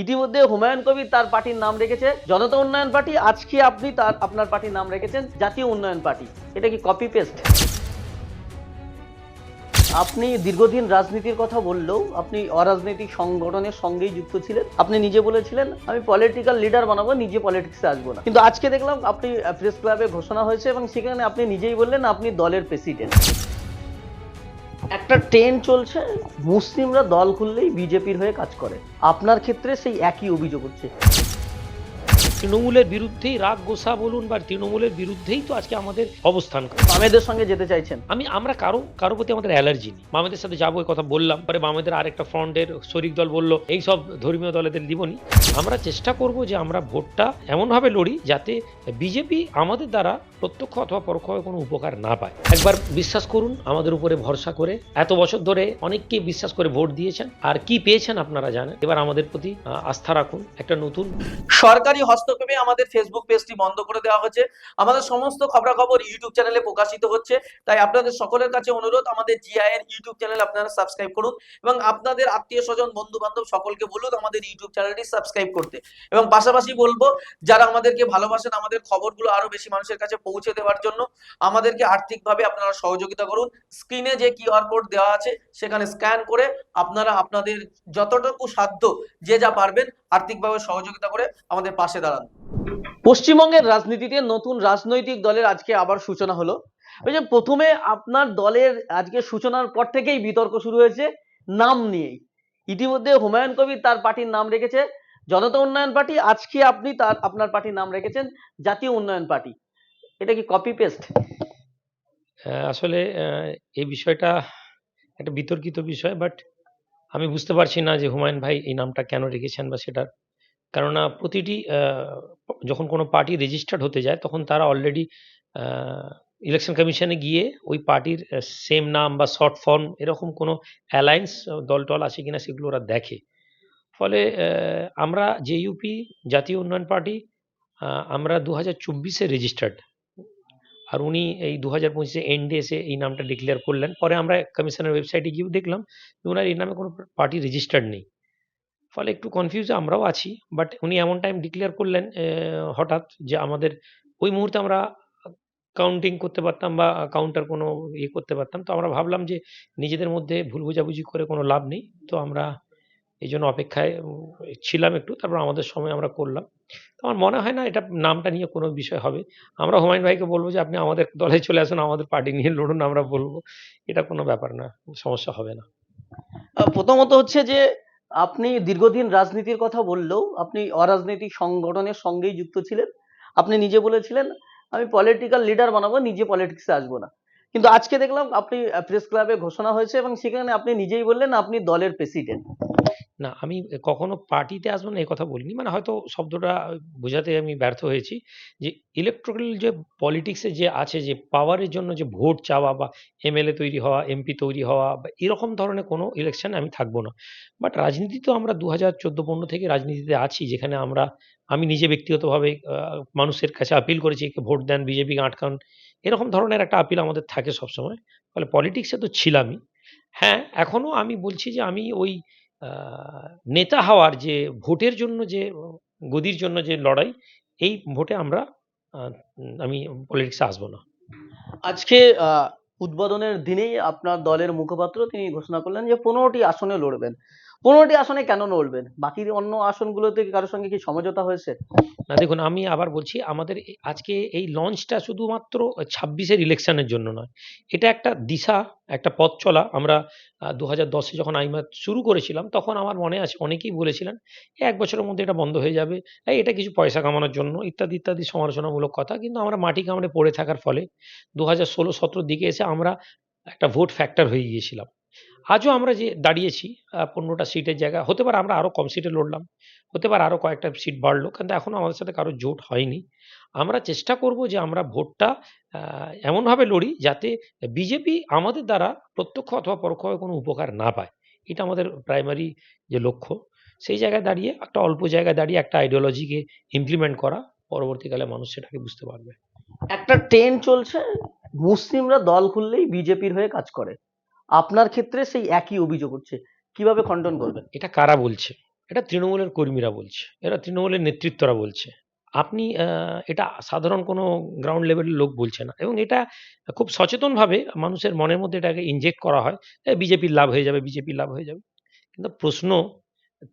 ইতিমধ্যে হুমায়ুন কবির তার পার্টির নাম রেখেছে, জনতা উন্নয়ন পার্টি আজকে আপনি তার, আপনার পার্টির নাম রেখেছেন? জাতীয় উন্নয়ন পার্টি। এটা কি কপি পেস্ট আপনি দীর্ঘদিন রাজনীতির কথা বললেও আপনি অরাজনৈতিক সংগঠনের সঙ্গেই যুক্ত ছিলেন। আপনি নিজে বলেছিলেন, আমি পলিটিক্যাল লিডার বানাবো, নিজে পলিটিক্সে আসব না। কিন্তু আজকে দেখলাম আপনি প্রেস ক্লাবে ঘোষণা হয়েছে এবং সেখানে আপনি নিজেই বললেন, আপনি দলের প্রেসিডেন্ট একটা ট্রেন চলছে, মুসলিমরা দল খুললেই বিজেপির হয়ে কাজ করে। আপনার ক্ষেত্রে সেই একই অভিযোগ হচ্ছে। তৃণমূলের বিরুদ্ধেই রাগ গোসা বলুন বা তৃণমূলের বিরুদ্ধেই তো আজকে আমাদের অবস্থান বামেদের সঙ্গে যেতে চাইছেন? আমি আমরা কারও কারও প্রতি আমাদের অ্যালার্জি নেই। বামেদের সাথে যাব এই কথা বললাম পরে বামেদের আরেকটা ফ্রন্টের শরিক দল বলল এই সব ধর্মীয় দলেদের দিবনি। আমরা চেষ্টা করব যে আমরা ভোটটা এমনভাবে লড়ি যাতে বিজেপি আমাদের দ্বারা প্রত্যক্ষ অথবা পরোক্ষভাবে কোনো উপকার না পায়। একবার বিশ্বাস করুন আমাদের উপরে ভরসা করে এত বছর ধরে অনেককে বিশ্বাস করে ভোট দিয়েছেন। আর কি পেয়েছেন আপনারা জানেন? এবার আমাদের প্রতি আস্থা রাখুন একটা নতুন সরকারি হস্তক্ষেপে আমাদের ফেসবুক পেজটি বন্ধ করে দেওয়া হচ্ছে। আমাদের সমস্ত খবরাখবর ইউটিউব চ্যানেলে প্রকাশিত হচ্ছে। তাই আপনাদের সকলের কাছে অনুরোধ, আমাদের জিআই এর ইউটিউব চ্যানেল আপনারা সাবস্ক্রাইব করুন এবং আপনাদের আত্মীয় স্বজন বন্ধু বান্ধব সকলকে বলুন আমাদের ইউটিউব চ্যানেলটি সাবস্ক্রাইব করতে। এবং পাশাপাশি বলব, যারা আমাদেরকে ভালোবাসেন, আমাদের খবরগুলো আরও বেশি মানুষের কাছে পৌঁছে দেওয়ার জন্য, আমাদেরকে আর্থিকভাবে আপনারা সহযোগিতা করুন। স্ক্রিনে যে কিউআর কোড দেওয়া আছে, সেখানে স্ক্যান করে আপনারা আপনাদের যতটুকু সাধ্য যে যা পারবেন আর্থিকভাবে সহযোগিতা করে আমাদের পাশে দাঁড়ান। পশ্চিমবঙ্গের রাজনীতিতে নতুন রাজনৈতিক দলের আজকে আবার সূচনা হলো। ওই যে প্রথমে আপনার দলের আজকে সূচনার পর থেকেই বিতর্ক শুরু হয়েছে নাম নিয়েই। ইতিমধ্যে হুমায়ুন কবির তার পার্টির নাম রেখেছে জনতা উন্নয়ন পার্টি আজকে আপনি তার আপনার পার্টির নাম রেখেছেন জাতীয় উন্নয়ন পার্টি। এটা কি কপি পেস্ট আহ, আসলে এই বিষয়টা একটা বিতর্কিত বিষয় বাট আমি বুঝতে পারছি না যে হুমায়ুন ভাই এই নামটা কেন রেখেছেন বা সেটা কেননা প্রতিটি যখন কোনো পার্টি রেজিস্টার্ড হতে যায়, তখন তারা অলরেডি ইলেকশন কমিশনে গিয়ে ওই পার্টির সেম নাম বা শর্ট ফর্ম এরকম কোনো অ্যালায়েন্স দল টল আছে কিনা সেগুলো ওরা দেখে। ফলে আমরা যে ইউপি জাতীয় উন্নয়ন পার্টি আমরা দু হাজার চব্বিশে রেজিস্টার্ড আর উনি এই দু হাজার পঁচিশে এন্ডে এসে এই নামটা ডিক্লেয়ার করলেন। পরে আমরা কমিশনের ওয়েবসাইটে গিয়েও দেখলাম যে ওনার এই নামে কোনো পার্টি রেজিস্টার্ড নেই। ফলে একটু কনফিউজ আমরাও আছি বাট উনি এমন টাইম ডিক্লেয়ার করলেন হঠাৎ যে আমাদের ওই মুহূর্তে আমরা কাউন্টিং করতে পারতাম বা কাউন্টার কোনো ইয়ে করতে পারতাম। তো আমরা ভাবলাম যে নিজেদের মধ্যে ভুল বোঝাবুঝি করে কোনো লাভ নেই। তো আমরা এই জন্য অপেক্ষায় ছিলাম একটু, তারপর আমাদের সময় আমরা করলাম। আমার মনে হয় না এটা নামটা নিয়ে কোনো বিষয় হবে। আমরা হুমায়ুন ভাইকে বলব যে, আপনি আমাদের দলে চলে আসুন, আমাদের পার্টি নিয়ে লড়ুন, আমরা বলব। এটা কোনো ব্যাপার না, সমস্যা হবে না। প্রথমত হচ্ছে যে, আপনি দীর্ঘদিন রাজনীতির কথা বললেও আপনি অরাজনৈতিক সংগঠনের সঙ্গেই যুক্ত ছিলেন। আপনি নিজে বলেছিলেন, আমি পলিটিক্যাল লিডার বানাবো, নিজে পলিটিক্সে আসব না। কিন্তু আজকে দেখলাম আপনি প্রেস ক্লাবে ঘোষণা হয়েছে এবং সেখানে আপনি নিজেই বললেন, আপনি দলের প্রেসিডেন্ট না, আমি কখনো পার্টিতে আসব না এই কথা বলিনি। মানে হয়তো শব্দটা বোঝাতে আমি ব্যর্থ হয়েছি যে ইলেকট্রিক্যাল যে পলিটিক্সে যে আছে, যে পাওয়ারের জন্য যে ভোট চাওয়া বা এমএলএ তৈরি হওয়া এমপি তৈরি হওয়া বা এরকম ধরনের কোনো ইলেকশনে আমি থাকব না। বাট রাজনীতি তো আমরা দু হাজার চোদ্দ পনেরো থেকে রাজনীতিতে আছি, যেখানে আমরা, আমি নিজে ব্যক্তিগতভাবে মানুষের কাছে আপিল করেছি, একে ভোট দেন বিজেপিকে আটকান, এরকম ধরনের একটা আপিল আমাদের থাকে সবসময়। ফলে পলিটিক্সে তো ছিলামই। হ্যাঁ এখনও আমি বলছি যে, আমি ওই নেতা হওয়ার যে ভোটের জন্য যে, গদির জন্য যে লড়াই, এই ভোটে আমরা আমি পলিটিক্সে আসব না। আজকে উদ্বোধনের দিনেই আপনার দলের মুখপাত্র তিনি ঘোষণা করলেন যে পনেরোটি আসনে লড়বেন। পনেরোটি আসনে কেন লড়বেন বাকি অন্য আসনগুলোতে কারোর সঙ্গে কি সমঝোতা হয়েছে? না, দেখুন, আমি আবার বলছি, আমাদের আজকে এই লঞ্চটা শুধুমাত্র ছাব্বিশের ইলেকশনের জন্য নয়। এটা একটা দিশা, একটা পথ চলা। আমরা দু হাজার দশে যখন আইমাত শুরু করেছিলাম, তখন আমার মনে আছে, অনেকেই বলেছিলেন "এ এক বছরের মধ্যে এটা বন্ধ হয়ে যাবে। এটা কিছু পয়সা কামানোর জন্য, ইত্যাদি ইত্যাদি সমালোচনামূলক কথা। কিন্তু আমরা মাটি কামড়ে পড়ে থাকার ফলে দু হাজার ষোলো সতেরোর দিকে এসে আমরা একটা ভোট ফ্যাক্টর হয়ে গিয়েছিলাম। আজও আমরা যে দাঁড়িয়েছি পনেরোটা সিটের জায়গা, হতে পারে আমরা আরও কম সিটে লড়লাম, হতে পারে আরও কয়েকটা সিট বাড়লো, কিন্তু এখনও আমাদের সাথে কারও জোট হয়নি। আমরা চেষ্টা করব যে আমরা ভোটটা এমনভাবে লড়ি যাতে বিজেপি আমাদের দ্বারা প্রত্যক্ষ অথবা পরোক্ষভাবে কোনো উপকার না পায়। এটা আমাদের প্রাইমারি যে লক্ষ্য। সেই জায়গায় দাঁড়িয়ে, একটা অল্প জায়গায় দাঁড়িয়ে একটা আইডিওলজিকে ইমপ্লিমেন্ট করা, পরবর্তীকালে মানুষ সেটাকে বুঝতে পারবে। একটা ট্রেন চলছে, মুসলিমরা দল খুললেই বিজেপির হয়ে কাজ করে। আপনার ক্ষেত্রে সেই একই অভিযোগ হচ্ছে কীভাবে খণ্ডন করবেন? এটা কারা বলছে? এটা তৃণমূলের কর্মীরা বলছে। এরা তৃণমূলের নেতৃত্বরা বলছে। আপনি এটা সাধারণ কোনো গ্রাউন্ড লেভেলের লোক বলছে না। এবং এটা খুব সচেতনভাবে মানুষের মনের মধ্যে এটাকে ইনজেক্ট করা হয়। বিজেপির লাভ হয়ে যাবে বিজেপির লাভ হয়ে যাবে। কিন্তু প্রশ্ন,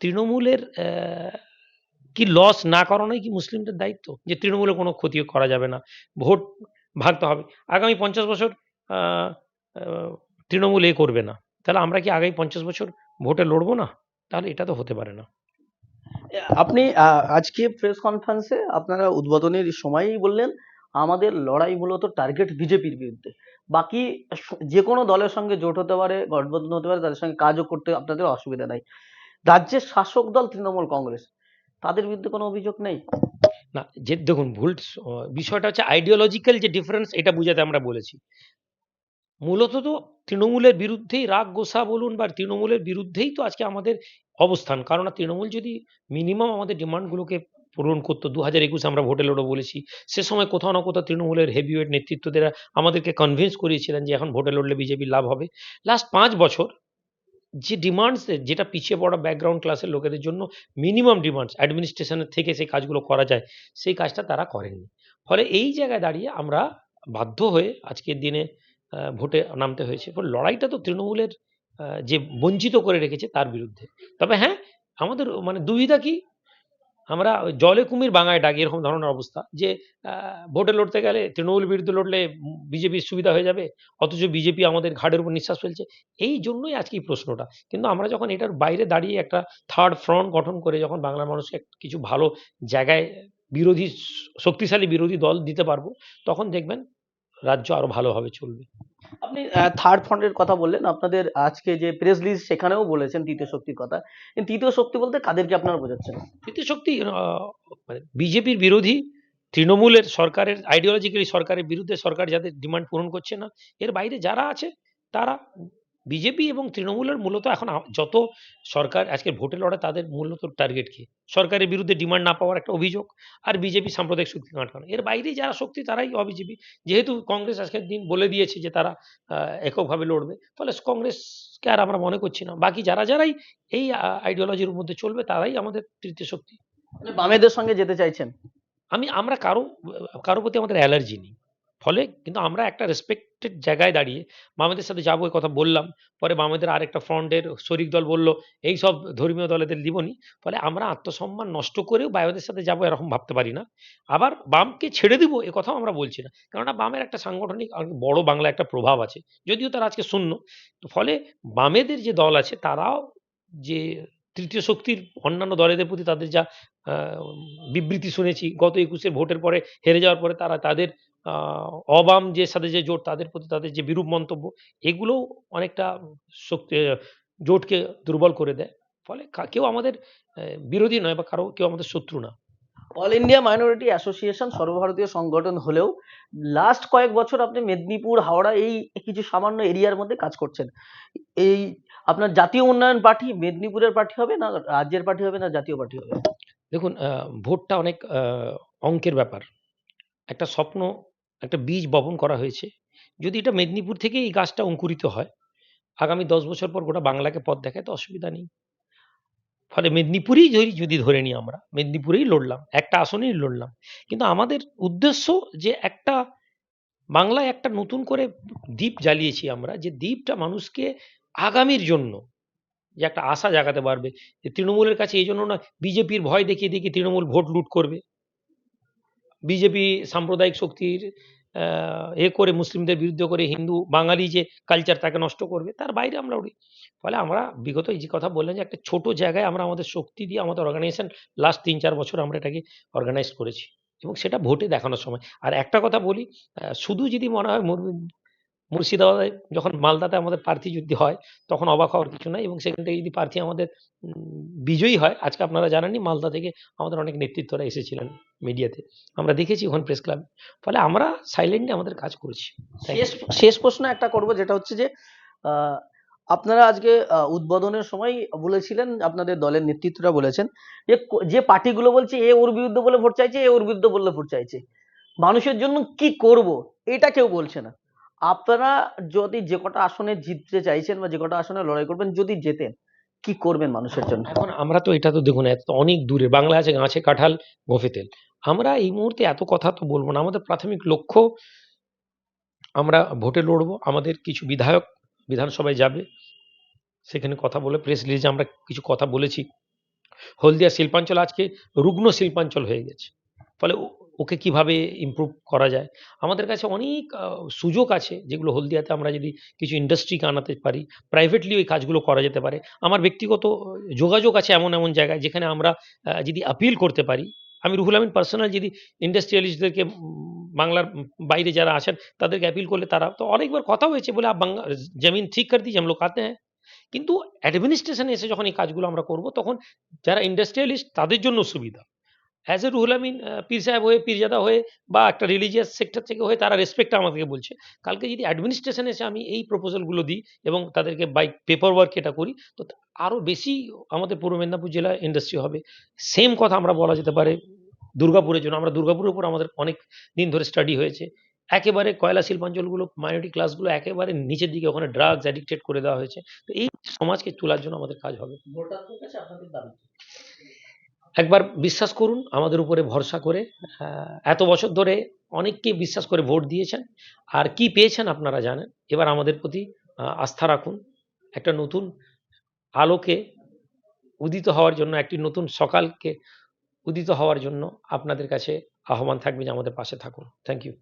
তৃণমূলের কি লস না করানোই কি মুসলিমদের দায়িত্ব? যে তৃণমূলে কোনো ক্ষতি করা যাবে না। ভোট ভাগতে হবে। আগামী পঞ্চাশ বছর তৃণমূল এ করবে না। তাহলে আমরা কি আগামী পঞ্চাশ বছর ভোটে লড়বো না? তাহলে এটা তো হতে পারে না। আপনি আজকে প্রেস কনফারেন্সে আপনারা উদ্বোধনের সময়ই বললেন আমাদের লড়াই মূলত টার্গেট বিজেপির বিরুদ্ধে। বাকি যে কোনো দলের সঙ্গে জোট হতে পারে গঠবন্ধন হতে পারে তাদের সঙ্গে কাজও করতে আপনাদের অসুবিধা নাই। রাজ্যের শাসক দল তৃণমূল কংগ্রেস তাদের বিরুদ্ধে কোনো অভিযোগ নেই? না যে দেখুন ভুল বিষয়টা হচ্ছে আইডিওলজিক্যাল যে ডিফারেন্স এটা বুঝাতে আমরা বলেছি। মূলত তো তৃণমূলের বিরুদ্ধেই, রাগ গোসা বলুন বা তৃণমূলের বিরুদ্ধেই তো আজকে আমাদের অবস্থান। কারণ তৃণমূল যদি মিনিমাম আমাদের ডিমান্ডগুলোকে পূরণ করতো দু হাজার একুশে আমরা ভোটে লড়ো বলেছি, সে সময় কোথাও না কোথাও তৃণমূলের হেভিওয়েট নেতৃত্বদের আমাদেরকে কনভিন্স করিয়েছিলেন যে এখন ভোটে লড়লে বিজেপি লাভ হবে। লাস্ট পাঁচ বছর যে ডিমান্ডস যেটা পিছিয়ে পড়া ব্যাকগ্রাউন্ড ক্লাসের লোকেদের জন্য মিনিমাম ডিমান্ডস অ্যাডমিনিস্ট্রেশনের থেকে সেই কাজগুলো করা যায়, সেই কাজটা তারা করেননি। ফলে এই জায়গায় দাঁড়িয়ে আমরা বাধ্য হয়ে আজকের দিনে ভোটে নামতে হয়েছে। লড়াইটা তো তৃণমূলের যে বঞ্চিত করে রেখেছে তার বিরুদ্ধে। তবে হ্যাঁ আমাদের মানে দুবিধা কি? আমরা জলে কুমির বাঙায় ডাকি, এরকম ধরনের অবস্থা যে ভোটে লড়তে গেলে তৃণমূল বিরুদ্ধে লড়লে বিজেপির সুবিধা হয়ে যাবে, অথচ বিজেপি আমাদের ঘাড়ের উপর নিঃশ্বাস ফেলছে। এই জন্যই আজকে এই প্রশ্নটা। কিন্তু আমরা যখন এটার বাইরে দাঁড়িয়ে একটা থার্ড ফ্রন্ট গঠন করে যখন বাংলার মানুষকে কিছু ভালো জায়গায় বিরোধী, শক্তিশালী বিরোধী দল দিতে পারব, তখন দেখবেন রাজ্য আরও ভালোভাবে চলবে। আপনি থার্ড ফ্রন্টের কথা বললেন আপনাদের আজকে যে প্রেস লিস্ট সেখানেও বলেছেন তৃতীয় শক্তির কথা। তৃতীয় শক্তি বলতে কাদেরকে আপনারা বোঝাচ্ছেন? তৃতীয় শক্তি মানে বিজেপির বিরোধী তৃণমূলের সরকারের আইডিওলজিক্যালি সরকারের বিরুদ্ধে সরকার যাদের ডিমান্ড পূরণ করছে না এর বাইরে যারা আছে তারা বিজেপি এবং তৃণমূলের মূলত এখন যত সরকার আজকে ভোটে লড়ে তাদের মূলত টার্গেট কি? সরকারের বিরুদ্ধে ডিমান্ড না পাওয়ার একটা অভিযোগ আর বিজেপি সাম্প্রদায়িক শক্তি কাটানো এর বাইরে যারা শক্তি তারাই অবিজেপি। যেহেতু কংগ্রেস আজকের দিন বলে দিয়েছে যে তারা এককভাবে লড়বে ফলে কংগ্রেসকে আর আমরা মনে করছি না। বাকি যারা যারাই এই আইডিওলজির মধ্যে চলবে তারাই আমাদের তৃতীয় শক্তি। মানে বামেদের সঙ্গে যেতে চাইছেন? আমি আমরা কারও কারও প্রতি আমাদের অ্যালার্জি নেই। ফলে কিন্তু আমরা একটা রেসপেক্টেড জায়গায় দাঁড়িয়ে বামেদের সাথে যাব কথা বললাম। পরে বামেদের আরেকটা ফ্রন্টের শরিক দল বলল, এই সব ধর্মীয় দলেদের দিবনি। ফলে আমরা আত্মসম্মান নষ্ট করেও বামেদের সাথে যাব এরকম ভাবতে পারি না। আবার বামকে ছেড়ে দিব, এ কথাও আমরা বলছি না। কেননা বামের একটা সাংগঠনিক বড় বাংলা একটা প্রভাব আছে, যদিও তারা আজকে শূন্য। তো ফলে বামেদের যে দল আছে, তারাও যে তৃতীয় শক্তির অন্যান্য দলেদের প্রতি তাদের যা বিবৃতি শুনেছি, গত একুশের ভোটের পরে হেরে যাওয়ার পরে তারা তাদের অবাম যে সাথে যে জোট তাদের প্রতি তাদের যে বিরূপ মন্তব্য এগুলো অনেকটা শক্তি জোটকে দুর্বল করে দেয়। ফলে কেউ আমাদের বিরোধী নয় বা কারও কেউ আমাদের শত্রু না। অল ইন্ডিয়া মাইনরিটি অ্যাসোসিয়েশন সর্বভারতীয় সংগঠন হলেও লাস্ট কয়েক বছর আপনি মেদিনীপুর হাওড়া এই কিছু সামান্য এরিয়ার মধ্যে কাজ করছেন। এই আপনার জাতীয় উন্নয়ন পার্টি মেদিনীপুরের পার্টি হবে না রাজ্যের পার্টি হবে না জাতীয় পার্টি হবে? দেখুন ভোটটা অনেক অঙ্কের ব্যাপার। একটা স্বপ্ন একটা বীজ বপন করা হয়েছে। যদি এটা মেদিনীপুর থেকে এই গাছটা অঙ্কুরিত হয়, আগামী দশ বছর পর গোটা বাংলাকে পথ দেখায়, তো অসুবিধা নেই। ফলে মেদিনীপুরেই যদি যদি ধরে নিই আমরা, মেদিনীপুরেই লড়লাম, একটা আসনেই লড়লাম। কিন্তু আমাদের উদ্দেশ্য যে একটা, বাংলায় একটা নতুন করে দ্বীপ জ্বালিয়েছি আমরা, যে দ্বীপটা মানুষকে আগামীর জন্য, যে একটা আশা জাগাতে পারবে, যে তৃণমূলের কাছে এই জন্য না বিজেপির ভয় দেখিয়ে দেখিয়ে তৃণমূল ভোট লুট করবে। বিজেপি সাম্প্রদায়িক শক্তির এ করে মুসলিমদের বিরুদ্ধে করে হিন্দু, বাঙালি যে কালচার তাকে নষ্ট করবে, তার বাইরে আমরা উড়ি। ফলে আমরা বিগত এই যে কথা বললেন যে একটা ছোট জায়গায় আমরা আমাদের শক্তি দিয়ে আমাদের অর্গানাইজেশন লাস্ট তিন চার বছর আমরা এটাকে অর্গানাইজ করেছি। এবং সেটা ভোটে দেখানোর সময়। আর একটা কথা বলি শুধু যদি মনে হয় মুর্শিদাবাদে যখন মালদাতে আমাদের প্রার্থী যুদ্ধ হয়, তখন অবাক হওয়ার কিছু নাই এবং সেখান থেকে যদি প্রার্থী আমাদের বিজয়ী হয়, আজকে আপনারা জানেননি মালদা থেকে আমাদের অনেক নেতৃত্বরা এসেছিলেন মিডিয়াতে। আমরা দেখেছি ওখানে প্রেস ক্লাব ফলে আমরা সাইলেন্টলি আমাদের কাজ করেছি। শেষ প্রশ্ন একটা করব, যেটা হচ্ছে যে আপনারা আজকে উদ্বোধনের সময় বলেছিলেন, আপনাদের দলের নেতৃত্বরা বলেছেন যে যে পার্টিগুলো বলছে এ ওর বিরুদ্ধে বলে ভোট চাইছে, এ ওর বিরুদ্ধে বললে ভোট চাইছে। মানুষের জন্য কি করব, এটা কেউ বলছে না। আপনারা যদি যে কটা আসনে জিততে চাইছেন বা যে কটা আসনে লড়াই করবেন, যদি জেতেন, কি করবেন মানুষের জন্য? এখন আমরা তো এটা তো দেখুন, এত অনেক দূরে, বাংলা আছে, গাছে কাঁঠাল, গোফে তেল। আমরা এই মুহূর্তে এত কথা তো বলব না, আমাদের প্রাথমিক লক্ষ্য, আমরা ভোটে লড়বো, আমাদের কিছু বিধায়ক বিধানসভায় যাবে, সেখানে কথা বলে প্রেস রিলিজে আমরা কিছু কথা বলেছি। হলদিয়া শিল্পাঞ্চল আজকে রুগ্ন শিল্পাঞ্চল হয়ে গেছে। ফলে ওকে কীভাবে ইম্প্রুভ করা যায়? আমাদের কাছে অনেক সুযোগ আছে যেগুলো হলদিয়াতে আমরা যদি কিছু ইন্ডাস্ট্রিকে আনাতে পারি প্রাইভেটলি ওই কাজগুলো করা যেতে পারে। আমার ব্যক্তিগত যোগাযোগ আছে এমন এমন জায়গায় যেখানে আমরা যদি আপিল করতে পারি, আমি রুহুল আমিন পার্সোনাল যদি ইন্ডাস্ট্রিয়ালিস্টদেরকে বাংলার বাইরে যারা আসেন তাদেরকে অ্যাপিল করলে তারা তো অনেকবার কথা হয়েছে বলে জমিন ঠিক কর দিয়েছি আমলোক কাতে হ্যাঁ কিন্তু অ্যাডমিনিস্ট্রেশনে এসে যখন এই কাজগুলো আমরা করব, তখন যারা ইন্ডাস্ট্রিয়ালিস্ট তাদের জন্য সুবিধা। অ্যাজ এ রুহুল আমিন পীর সাহেব হয়ে, পীরজাদা হয়ে বা একটা রিলিজিয়াস সেক্টর থেকে হয়ে তারা রেসপেক্ট আমাদেরকে বলছে। কালকে যদি অ্যাডমিনিস্ট্রেশন এসে আমি এই প্রপোজালগুলো দিই এবং তাদেরকে বাই পেপার ওয়ার্ক এটা করি, তো আরও বেশি আমাদের পূর্ব মেদিনীপুর জেলায় ইন্ডাস্ট্রি হবে। সেম কথা আমরা বলা যেতে পারে দুর্গাপুরের জন্য। আমরা দুর্গাপুরের উপর আমাদের অনেক দিন ধরে স্টাডি হয়েছে। একেবারে কয়লা শিল্পাঞ্চলগুলো মাইনরিটি ক্লাসগুলো একেবারে নিচের দিকে ওখানে ড্রাগস অ্যাডিক্টেড করে দেওয়া হয়েছে। তো এই সমাজকে তোলার জন্য আমাদের কাজ হবে। ভোটারদের কাছে আপনাদের দাবি? একবার বিশ্বাস করুন, আমাদের উপরে ভরসা করে এত বছর ধরে অনেককে বিশ্বাস করে ভোট দিয়েছেন। আর কি পেয়েছেন আপনারা জানেন? এবার আমাদের প্রতি আস্থা রাখুন। একটা নতুন আলোকে উদিত হওয়ার জন্য, একটি নতুন সকালকে উদিত হওয়ার জন্য আপনাদের কাছে আহ্বান থাকবে যে আমাদের পাশে থাকুন। Thank you